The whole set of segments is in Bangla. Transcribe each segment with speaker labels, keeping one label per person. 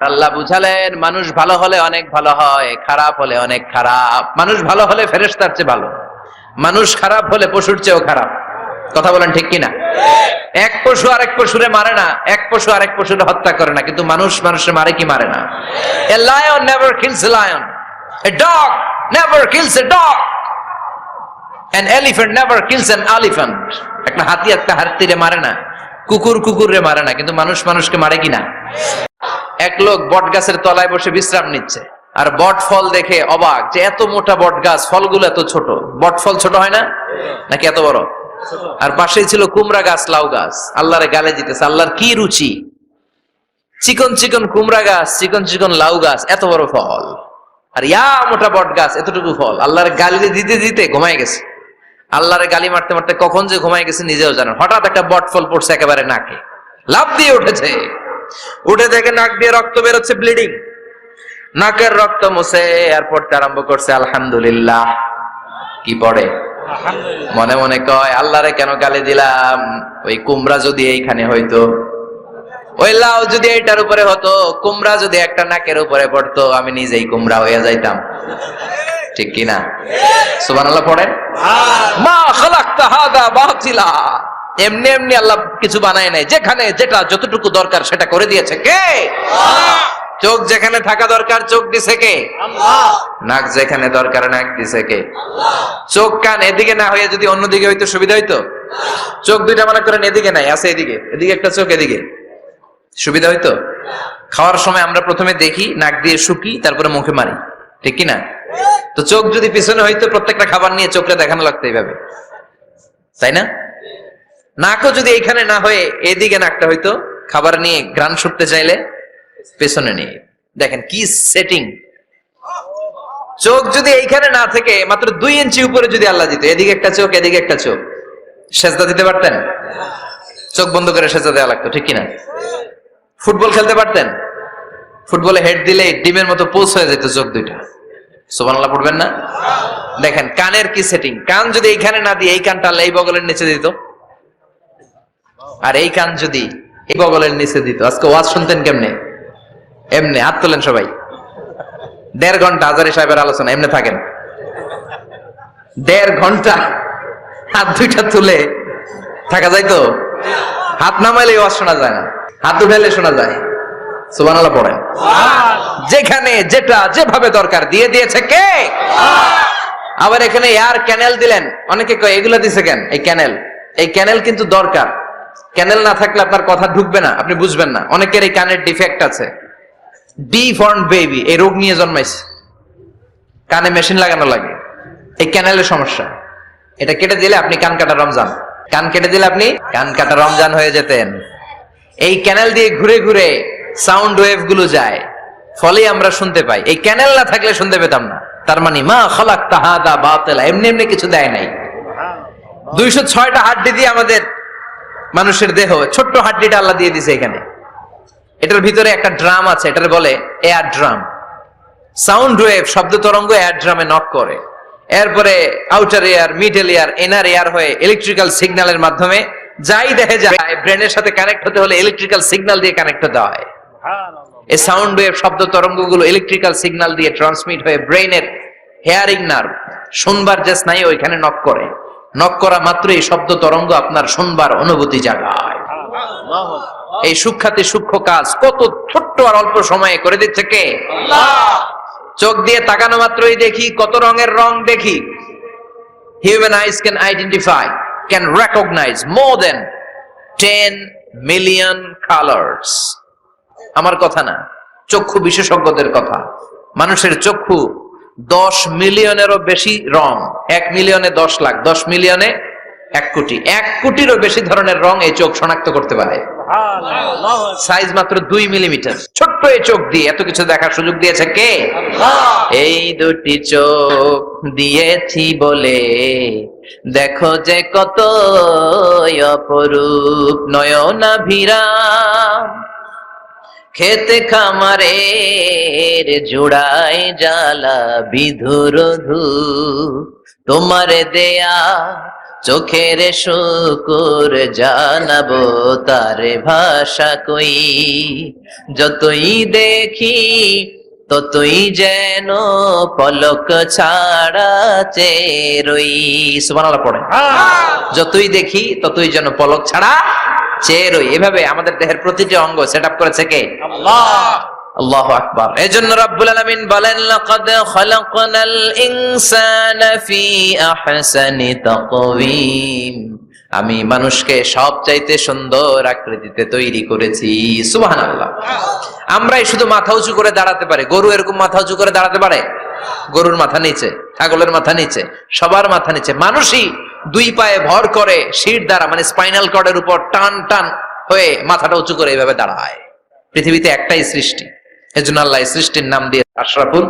Speaker 1: আল্লাহ বুঝালেন, মানুষ ভালো হলে অনেক ভালো হয়, খারাপ হলে অনেক খারাপ। মানুষ ভালো হলে ফেরেশতার চেয়ে ভালো। মানুষ খারাপ হলে পশুর চেয়েও খারাপ। কথা বলেন ঠিক কিনা? এক পশু আরেক পশুরে মারে না, এক পশু আরেক পশুরে হত্যা করে না, কিন্তু মানুষ মানুষের মারে কি মারে না? A lion never kills a lion a dog never kills a dog an elephant never kills an elephant একটা হাতি একটা হাতিরে মারে না। কুকুর কুকুরে মারে না, কিন্তু মানুষ মানুষকে মারে কিনা? এক লোক বট গাছের তলায় বসে বিশ্রাম নিচ্ছে, আর বট ফল দেখে অবাক যে এত মোটা বট গাছ, ফলগুলো এত ছোট। বট ফল ছোট হয় না? নাকি এত বড়? আর পাশেই ছিল কুমড়া গাছ, লাউ গাছ। আল্লাহরে গালে দিতেছে, আল্লাহর কি রুচি? চিকন চিকন কুমড়া গাছ, চিকন চিকন লাউ গাছ, এত বড় ফল। আর ইয়া মোটা বট গাছ, এতটুকু ফল। আল্লাহর গালি দিতে দিতে ঘুমায় গেছে। আল্লাহরে গালি মারতে মারতে কখন যে ঘুমাই গেছে নিজেও জানেন। হঠাৎ একটা বট ফল পড়ছে একেবারে নাকে। লাভ দিয়ে উঠেছে। উঠে দেখে নাক দিয়ে রক্ত বেরোচ্ছে ব্লিডিং নাকের রক্ত মুছে পড়তে আরম্ভ করছে, আলহামদুলিল্লাহ। কি পড়ে? মনে মনে কয়, আল্লাহরে কেন গালি দিলাম? ওই কুমড়া যদি এইখানে হইতো, ওই লাউ যদি এইটার উপরে হতো, কুমড়া যদি একটা নাকের উপরে পড়তো, আমি নিজেই কুমড়া হয়ে যাইতাম। ঠিক কিনা? সুবহানাল্লাহ পড়েন? মা খালাকতা হাদা বাতিলা। এমনি এমনি আল্লাহ কিছু বানায় নাই। যেখানে যেটা যতটুকু দরকার সেটা করে দিয়েছে। কে? চোখ যেখানে থাকা দরকার চোখ দিছে কে? নাক যেখানে দরকার নাক দিছে কে? চোখ কান এদিকে না হয়ে যদি অন্যদিকে হইতো সুবিধা হইতো? চোখ দুইটা মনে করেন এদিকে নাই আছে এদিকে। এদিকে একটা চোখ এদিকে। সুবিধা হইতো? খাওয়ার সময় আমরা প্রথমে দেখি নাক দিয়ে শুকি তারপরে মুখে মারি। ঠিক কি না তো চোখ যদি পিছনে হইতো প্রত্যেকটা খাবার নিয়ে চোখে দেখানো লাগতো এইভাবে। তাই না? নাকও যদি এইখানে না হয়ে এদিকে নাকটা হইতো, খাবার নিয়ে গ্রান শুকতে চাইলে পেছনে নিয়ে। দেখেন কি সেটিং চোখ যদি এইখানে না থেকে, মাত্র দুই ইঞ্চি উপরে যদি আল্লাহ দিত, এদিকে একটা চোখ, এদিকে একটা চোখ। সেজদা দিতে পারতেন? চোখ বন্ধ করে সেজদা দেওয়া লাগতো, ঠিক কিনা? ফুটবল খেলতে পারতেন? ফুটবলে হেড দিলে ডিমের মতো পোষ হয়ে যেত চোখ দুইটা। সোবানাল্লাহ পড়বেন না? দেখেন, কানের কি সেটিং কান যদি এইখানে না দিয়ে এই কানটা আল্লাহ এই বগলের নিচে দিত। আর এই কান যদি এই বগলের নিচে দিত। আজকে ওয়াজ শুনতেন কেমনে? এমনি, হাত তোলেন সবাই। দেড় ঘণ্টা আজারি সাহেবের আলোচনা, এমনি থাকেন। দেড় ঘণ্টা হাত দুইটা তুলে থাকা যায় তো? হাত নামাইলে ওয়াজ শোনা যায় না। হাত উঠাইলে শোনা যায়। সুবহানাল্লাহ পড়েন। যেখানে যেটা যেভাবে দরকার দিয়ে দিয়েছে কে? আবার এখানে এয়ার ক্যানেল দিলেন। অনেকে কয় এগুলো দিছে কেন? এই ক্যানেল। এই ক্যানেল কিন্তু দরকার। ক্যানেল না থাকলে আপনার কথা ঢুকবে না আপনি বুঝবেন না। অনেকের এই কানের ডিফেক্ট আছে। ডি ফর্ন বেবি এই রোগ নিয়ে জন্মাইছে। কানে মেশিন লাগানো লাগে। এই ক্যানেলের সমস্যা। এটা কেটে দিলে আপনি কান কাটা রমজান। কান কেটে দিলে আপনি কান কাটা রমজান হয়ে যেতেন। এই ক্যানেল দিয়ে ঘুরে ঘুরে সাউন্ড ওয়েভগুলো যায় ফলে আমরা শুনতে পাই। এই ক্যানেল না থাকলে শুনতে পেতাম না। তার মানে মা খলাক তাহাদা বাতেলা, এমনি এমনি কিছু দেয় নাই। দুইশো ছয়টা হাড্ডি দিয়ে আমাদের মানুষের দেহ, ছোট্ট হাড্ডিটা আল্লাহ দিয়ে দিছে এখানে। এটার ভিতরে একটা ড্রাম আছে, এটার বলে এয়ার ড্রাম সাউন্ড ওয়েভ, শব্দ তরঙ্গ এয়ার ড্রামে নক করে। এরপরে outer ear middle ear inner ear হয়ে ইলেকট্রিক্যাল সিগন্যালের মাধ্যমে যাই দেখে যায় ব্রেনের সাথে কানেক্ট হতে হলে ইলেকট্রিক্যাল সিগন্যাল দিয়ে কানেক্ট হতে হয়। এই সাউন্ড ওয়েভ শব্দ তরঙ্গগুলো ইলেকট্রিক্যাল সিগন্যাল দিয়ে ট্রান্সমিট হয়ে ব্রেনের হেয়ারিং নার্ভ শুনবার যে স্নায়ু ওইখানে নক করে। নক করা মাত্র এই শব্দ তরঙ্গ আপনার শুনবার অনুভূতি জাগায়। এই সূক্ষাতে সূক্ষ্ম কাজ কত ছোট্ট আর অল্প সময়ে করে দিচ্ছে কে? চোখ দিয়ে তাকানো মাত্রই দেখি, কত রঙের রং দেখি। Human eyes can identify can recognise more than ten million colours আমার কথা না, চক্ষু বিশেষজ্ঞদের কথা। মানুষের চক্ষু দশ মিলিয়নেরও বেশি রং, এক মিলিয়নে দশ লাখ, দশ মিলিয়নে এক কোটি। এক কোটিরও বেশি ধরনের রং এই চোখ শনাক্ত করতে পারে। সাইজ মাত্র দুই মিলিমিটার। ছোট্ট এই চোখ দিয়ে এত কিছু দেখার সুযোগ দিয়েছে কে? এই দুটি চোখ দিয়েছি বলে। দেখো যে কত অপরূপ নয়না ভিরাম খেতে খামারের জোড়ায় জ্বালা বিধুর তোমার দেয়া চোখের শুকুর জানাব তার ভাষা কই। যতই দেখি ততই যেন পলক ছাড়া চেরই সুবহানাল্লাহ পড়ে। যতই দেখি ততই যেন পলক ছাড়া চেরই। এভাবে আমাদের দেহের প্রতিটি অঙ্গ সেট আপ করেছে কে? আল্লাহু। আকবার। এজন্য রাব্বুল আলামিন বলেন লাকাদ খালাকনাল ইনসানা ফি আহসানি তাকওয়িম। আমি মানুষকে সব চাইতে সুন্দর আকৃতিতে তৈরি করেছি। সুবহানাল্লাহ। আমরাই শুধু মাথা উঁচু করে দাঁড়াতে পারে। গরু এরকম মাথা উঁচু করে দাঁড়াতে পারে? গরুর মাথা নিচে ছাগলের মাথা নিচে সবার মাথা নিচে। মানুষই দুই পায়ে ভর করে শির দ্বারা মানে স্পাইনাল কর্ডের উপর টান টান হয়ে মাথাটা উঁচু করে এইভাবে দাঁড়ায়। পৃথিবীতে একটাই সৃষ্টি। এজন্য আল্লাহ সৃষ্টির নাম দিয়ে আশরাফুল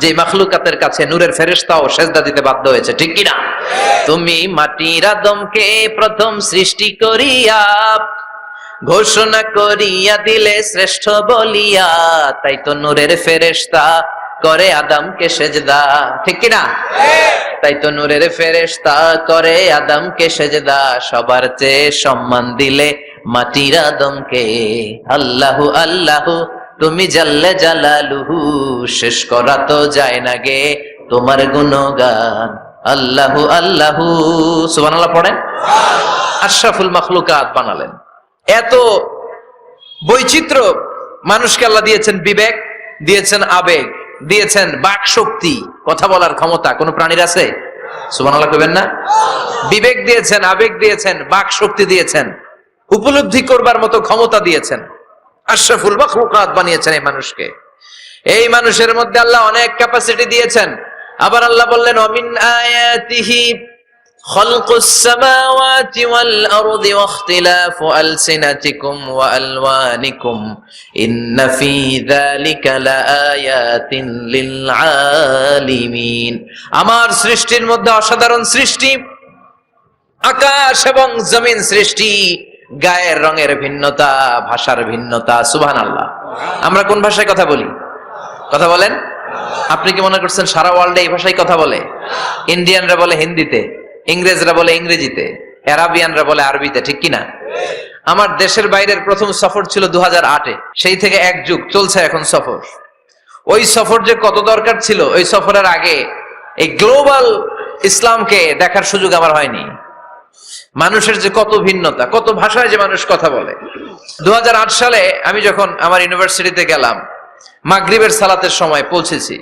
Speaker 1: যে মাখলুকাতের কাছে নূরের ফেরেশতাও সেজদা দিতে বাধ্য হয়েছে, ঠিক কিনা? তুমি মাটির আদমকে প্রথম সৃষ্টি করিয়া, ঘোষণা করিয়া দিলে শ্রেষ্ঠ বলিয়া, তাই তো নূরের ফেরেশতা করে আদমকে সেজদা ঠিক কিনা? তাই তো নূরের ফেরেশতা করে আদমকে সেজদা সবার চেয়ে সম্মান দিলে মাটির আদমকে। আল্লাহু আল্লাহু তুমি জাল্লে জালালুহু শেষ করা তো যায় না গে তোমার গুণগান। আল্লাহু আল্লাহু সুবহানাল্লাহ পড়েন? আশরাফুল মাখলুকাত বানালেন। এত বৈচিত্র্য মানুষকে আল্লাহ দিয়েছেন বিবেক দিয়েছেন আবেগ। দিয়েছেন বাক শক্তি কথা বলার ক্ষমতা, কোন প্রাণীর আছে? সুবানাল্লাহ কবেন না? বিবেক দিয়েছেন, আবেগ দিয়েছেন বাক শক্তি দিয়েছেন, উপলব্ধি করবার মতো ক্ষমতা দিয়েছেন। আশরাফুল মাখলুকাত বানিয়েছেন এই মানুষকে। এই মানুষের মধ্যে আল্লাহ অনেক ক্যাপাসিটি দিয়েছেন। আবার আল্লাহ বললেন, অমিন আয়াতিহি خلق السماوات والأرض واختلاف ألسنتكم وألوانكم إن في ذلك لآيات للعالمين আমার সৃষ্টির মধ্যে অসাধারণ সৃষ্টি আকাশ এবং জমিন সৃষ্টি গায়ের রঙের ভিন্নতা ভাষার ভিন্নতা সুবহান আল্লাহ আমরা কোন ভাষায় কথা বলি কথা বলেন আপনি কি মনে করছেন সারা ওয়ার্ল্ডে এই ভাষায় কথা বলে ইন্ডিয়ানরা বলে হিন্দিতে ইংরেজরা বলে ইংরেজিতে, অ্যারাবিয়ানরা বলে আরবিতে, ঠিক কিনা? আমার দেশের বাইরের প্রথম সফর ছিল দু আটে, সেই থেকে এক যুগ চলছে এখন সফর। ওই সফর যে কত দরকার ছিল, ওই সফরের আগে এই গ্লোবাল ইসলামকে দেখার সুযোগ আমার হয়নি। মানুষের যে কত ভিন্নতা, কত ভাষায় যে মানুষ কথা বলে। দু হাজার আট সালে আমি যখন আমার ইউনিভার্সিটিতে গেলাম, মাগরিবের সালাতের সময় পৌঁছেছি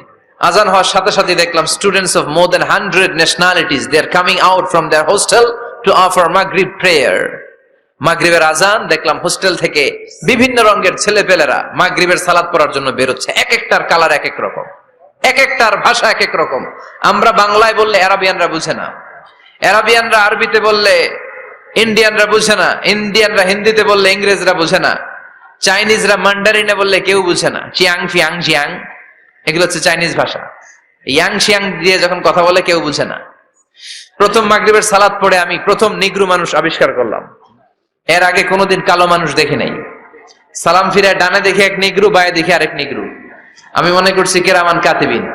Speaker 1: আজান হওয়ার সাথে সাথে দেখলাম students of more than hundred nationalities they are coming out from their hostel to offer Maghrib prayer মাগরিবের আজান, দেখলাম হোস্টেল থেকে বিভিন্ন রঙের ছেলেপেলেরা মাগরিবের সালাদ পড়ার জন্য বেরোচ্ছে। এক একটার কালার এক এক রকম। এক একটার ভাষা এক এক রকম। আমরা বাংলায় বললে অ্যারাবিয়ানরা বুঝে না। অ্যারাবিয়ানরা আরবিতে বললে ইন্ডিয়ানরা বুঝে না। ইন্ডিয়ানরা হিন্দিতে বললে ইংরেজরা বুঝে না। চাইনিজরা মান্ডারিনে বললে কেউ বুঝে না। চিয়াং, ফিয়াং চিয়াং এগুলো হচ্ছে চাইনিজ ভাষা। ইয়াং শিয়াং দিয়ে যখন কথা বলে, কেউ বুঝে না। প্রথম মাগরিবের সালাদ পড়ে আমি প্রথম নিগ্রু মানুষ আবিষ্কার করলাম। এর আগে কোনোদিন কালো মানুষ দেখি নাই। সালাম ফিরায় ডানে দেখে এক নিগ্রু, বায়ে দেখে আরেক নিগ্রু। আমি মনে করছি, কেরামান কাতিবিন।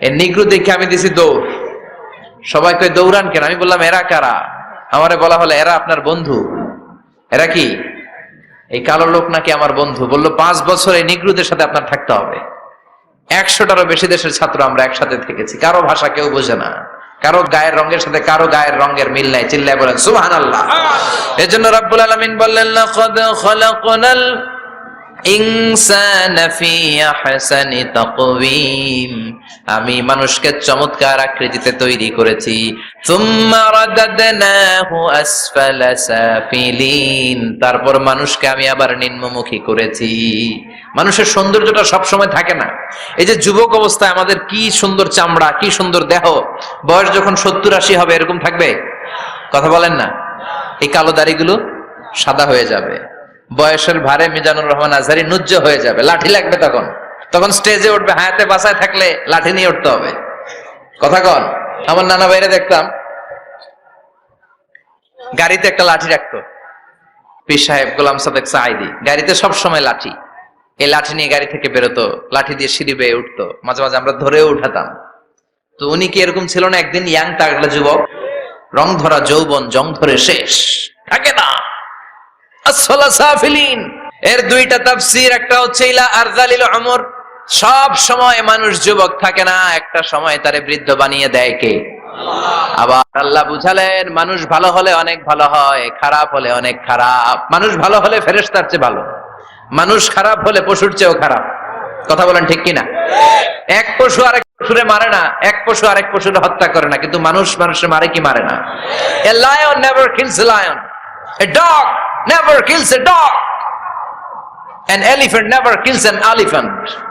Speaker 1: এই নিগ্রু দেখে আমি দিছি দৌড়। সবাই কই দৌড়ান কেন? আমি বললাম, এরা কারা? আমারে বলা হলো, এরা আপনার বন্ধু। এরা কি? এই কালো লোক নাকি আমার বন্ধু। বলল, পাঁচ বছর এই নিগ্রুদের সাথে আপনার থাকতে হবে। একশোটারও বেশি দেশের ছাত্র আমরা একসাথে থেকেছি। কারও ভাষা কেউ বোঝে না। কারও গায়ের রঙের সাথে কারও গায়ের রঙের মিল নাই, চিল্লায় বলেন সুহান আল্লাহ এজন্য রাব্বুল আলমিন বললেন ইনসানা ফি আমি মানুষকে চমৎকার আকৃতিতে তৈরি করেছি। তারপর মানুষকে আমি আবার নিম্নমুখী করেছি। মানুষের সৌন্দর্যটা সব সময় থাকে না। এই যে যুবক অবস্থায় আমাদের কি সুন্দর চামড়া, কি সুন্দর দেহ, বয়স যখন সত্তর আশি হবে, এরকম থাকবে? কথা বলেন না। এই কালো দাড়িগুলো সাদা হয়ে যাবে। বয়সের ভারে মিজানুর রহমান আজহারি নুজ্জ হয়ে যাবে। লাঠি লাগবে তখন। তখন স্টেজে উঠবে, হায়াতে বাসায় থাকলে লাঠি নিয়ে উঠতে হবে। কথা কন, আমার নানা বাইরে দেখতাম গাড়িতে একটা লাঠি রাখতো। পীর সাহেব গোলাম সাদেক সাইদি গাড়িতে সব সময় লাঠি। এই লাঠি নিয়ে গাড়ি থেকে বেরোতো, লাঠি দিয়ে সিঁড়ি বেয়ে উঠতো, মাঝে মাঝে আমরা ধরেও উঠাতাম। তো উনি কি এরকম ছিল না, একদিন ইয়াং তাগলা যুবক, রং ধরা যৌবন, জং ধরে শেষ। থাকে না। আসফালা সাফিলিন এর দুইটা তাফসীর, একটা হচ্ছে ইলা আরজালিল উমর সব সময় মানুষ যুবক থাকে না, একটা সময় তারে বৃদ্ধ বানিয়ে দেয় কে? আবার আল্লাহ বুঝালেন, মানুষ ভালো হলে অনেক ভালো হয়, খারাপ হলে অনেক খারাপ। মানুষ ভালো হলে ফেরেশতার চেয়ে ভালো। মানুষ খারাপ হলে পশুর চেয়েও খারাপ। কথা বলেন ঠিক কিনা? এক পশু আরেক পশুরে মারে না, এক পশু আরেক পশুরে হত্যা করে না, কিন্তু মানুষ মানুষে মারে কি মারে না? A lion never kills a lion a dog never kills a dog an elephant never kills an elephant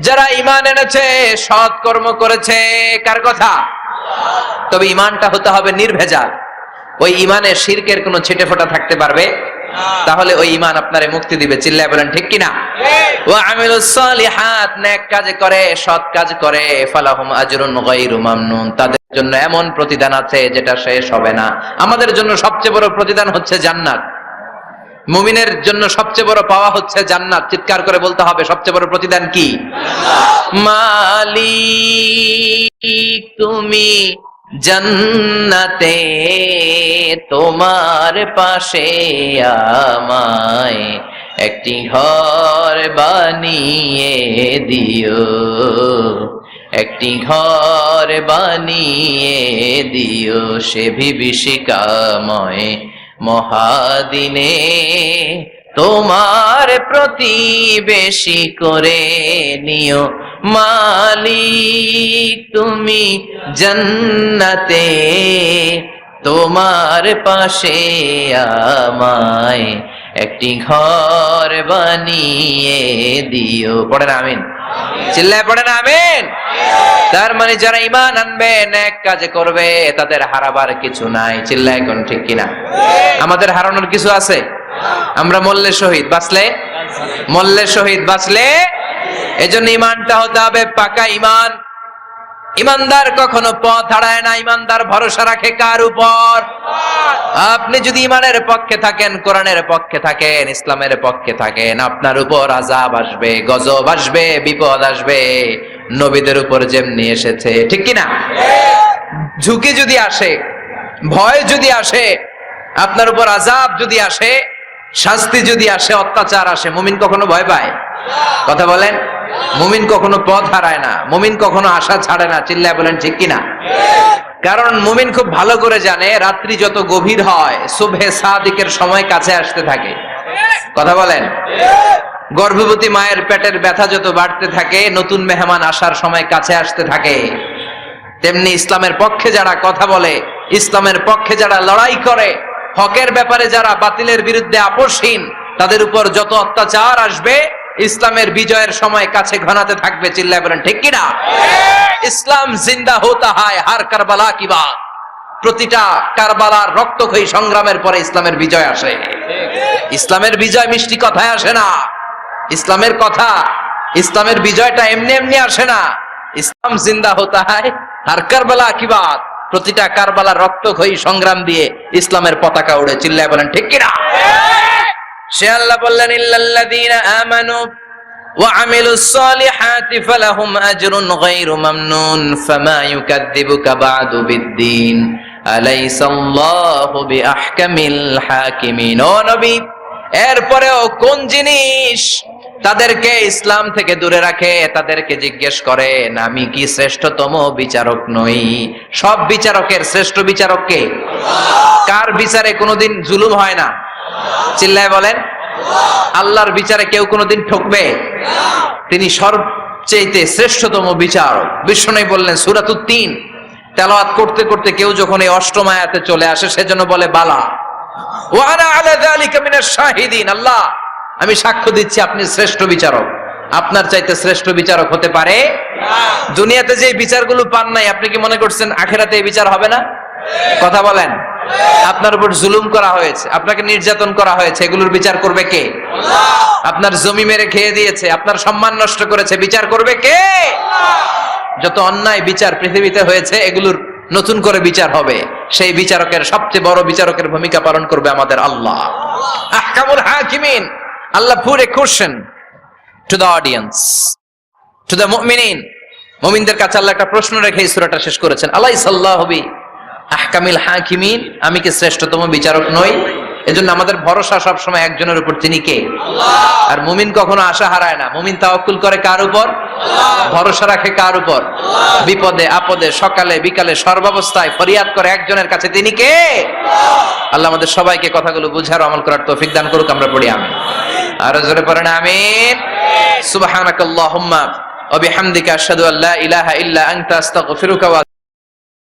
Speaker 1: যারা ইমান এনেছে, সৎ কর্ম করেছে, কার কথা? তবে ইমানটা হতে হবে নির্ভেজাল। ওই ইমানে শিরকের কোনো ছিটে ফোটা থাকতে পারবে? তাহলে ওই ইমান আপনারে মুক্তি দিবে। চিল্লায় বলেন, ঠিক কিনা? ও আমিলুস সালিহাত, নেক কাজ করে, সৎ কাজ করে, ফালাহুম আজরুন গায়রু মামনুন। তাদের জন্য এমন প্রতিদান আছে যেটা শেষ হবে না। আমাদের জন্য সবচেয়ে বড় প্রতিদান হচ্ছে জান্নাত। মুমিনের জন্য সবচেয়ে বড় পাওয়া হচ্ছে জান্নাত। চিৎকার করে বলতে হবে, সবচেয়ে বড় প্রতিদান কি? মালিক, তুমি জান্নাতে, তোমার পাশে আমায় একটি ঘর বানিয়ে দিও। একটি ঘর বানিয়ে দিও সে বিভীষিকাময় মহাদিনে তোমার প্রতিবেশী করে নিও মালিক, তুমি জান্নাতে তোমার পাশে আমায় একটি ঘর বানিয়ে দিও। পড়েন আমিন। চিল্লায় পড়েন আমিন। তার মানে যারা ইমান আনবে এক কাজে করবে, তাদের হারাবার কিছু নাই। চিল্লা এখন ঠিক কিনা? আমাদের হারানোর কিছু আছে? আমরা মল্লে শহীদ, বাঁচলে? মল্লে শহীদ, বাঁচলে? এজন্য ইমানটা হতে হবে পাকা ইমান ইমানদার কখনো পথ হারায় না ইমানদার ভরসা রাখে কার উপর? আপনি যদি ইমানের পক্ষে থাকেন, কোরআনের পক্ষে থাকেন, ইসলামের পক্ষে থাকেন, আপনার উপর আজাব আসবে, গজব আসবে, বিপদ আসবে। নবীদের উপর যেমনি এসেছে, ঠিক কিনা? ঝুঁকি যদি আসে, ভয় যদি আসে, আপনার উপর আজাব যদি আসে, শাস্তি যদি আসে, অত্যাচার আসে, মুমিন কখনো ভয় পায়? কথা বলেন, মুমিন কখনো পথ হারায় না, মুমিন কখনো আশা ছাড়ে না, চিল্লায় বলেন ঠিক কিনা? কারণ মুমিন খুব ভালো করে জানে, রাত্রি যত গভীর হয়, শুভে সাদিকের সময় কাছে আসতে থাকে। কথা বলেন? গর্ভবতী মায়ের পেটের ব্যথা যত বাড়তে থাকে, নতুন মেহমান আসার সময় কাছে আসতে থাকে। তেমনি ইসলামের পক্ষে যারা কথা বলে, ইসলামের পক্ষে যারা লড়াই করে, হকের ব্যাপারে যারা বাতিলের বিরুদ্ধে আপোষহীন, তাদের উপর যত অত্যাচার আসবে, ইসলামের বিজয়ের সময় কাছে ঘনাতে থাকবে, চিল্লায় বলেন, ঠিক কিনা? ইসলাম জিন্দা হতা হয় হার কারবালা কিবা প্রতিটা কারবালার রক্তক্ষয়ী সংগ্রামের পরে ইসলামের বিজয় আসে। ইসলামের বিজয় মিষ্টি কথায় আসে না। ইসলামের কথা, ইসলামের বিজয়টা এমনি এমনি আসে না। ইসলাম জিন্দা হতে হয় আর কি বাদ প্রতিটা কারবালা রক্তক্ষয়ী সংগ্রাম দিয়ে ইসলামের পতাকা উড়ে। চিল্লায় বলেন, ঠিক কিনা? সে আল্লাহ বললেন, ইল্লাল্লাযীনা আমানু ওয়া এরপরেও কোন জিনিস তাদেরকে ইসলাম থেকে দূরে রাখে, তাদেরকে জিজ্ঞেস করেন আমি কি শ্রেষ্ঠতম বিচারক নই? সব বিচারকের শ্রেষ্ঠ বিচারক কে? কার বিচারে কোনোদিন জুলুম হয় না? চিল্লায় বলেন, আল্লাহর বিচারে কেউ কোনোদিন ঠকবে? তিনি সবচেয়ে শ্রেষ্ঠতম বিচারক। বিষ্ণু বললেন সুরাতু তিন তেলাওয়াত করতে করতে কেউ যখন এই অষ্টম আয়াতে চলে আসে সেজন্য বলে, বালা। ওয়ানা আলা যালিকা মিনাশ শাহিদিন, আল্লাহ। আমি সাক্ষ্য দিচ্ছি, আপনি শ্রেষ্ঠ বিচারক। আপনার চাইতে শ্রেষ্ঠ বিচারক হতে পারে? দুনিয়াতে যে বিচারগুলো পান নাই, আপনি কি মনে করছেন আখেরাতে এই বিচার হবে না? কথা বলেন। আপনার উপর জুলুম করা হয়েছে, আপনাকে নির্যাতন করা হয়েছে, এগুলোর বিচার করবে কে? আপনার জমি মেরে খেয়ে দিয়েছে, আপনার সম্মান নষ্ট করেছে, বিচার করবে কে? যত অন্যায় বিচার পৃথিবীতে হয়েছে, এগুলোর নতুন করে বিচার হবে। সেই বিচারকের সবচেয়ে বড় বিচারকের ভূমিকা পালন করবে আমাদের আল্লাহ। আহকামুল হাকিমিন। পুর a question to the audience to the মুমিনিন। মুমিনদের কাছে আল্লাহ একটা প্রশ্ন রেখে এই শেষ করেছেন। আল্লাহ সাল্লাহ হবি আহকামিল হাকিমিন? আমি কি শ্রেষ্ঠতম বিচারক নই? এজন্য আমাদের ভরসা সব সময় একজনের উপর, তিনি কে? আর মুমিন কখনো আশা হারায় না। মুমিন তাওয়াক্কুল করে কার উপর? ভরসা রাখে কার উপর? বিপদে, আপদে, সকালে, বিকালে, সর্বাবস্থায় ফরিয়াদ করে একজনের কাছে, তিনি কে? আল্লাহ আমাদের সবাইকে কথাগুলো বুঝার আমল করার তৌফিক দান করুক, আমরা পড়ি, আমিন। আর জোরে পড়েন আমিন। সুবহানাকাল্লাহুম্মা ওয়া বিহামদিকা আশহাদু আল্লা ইলাহা ইল্লা আনতা আস্তাগফিরুকা ওয়া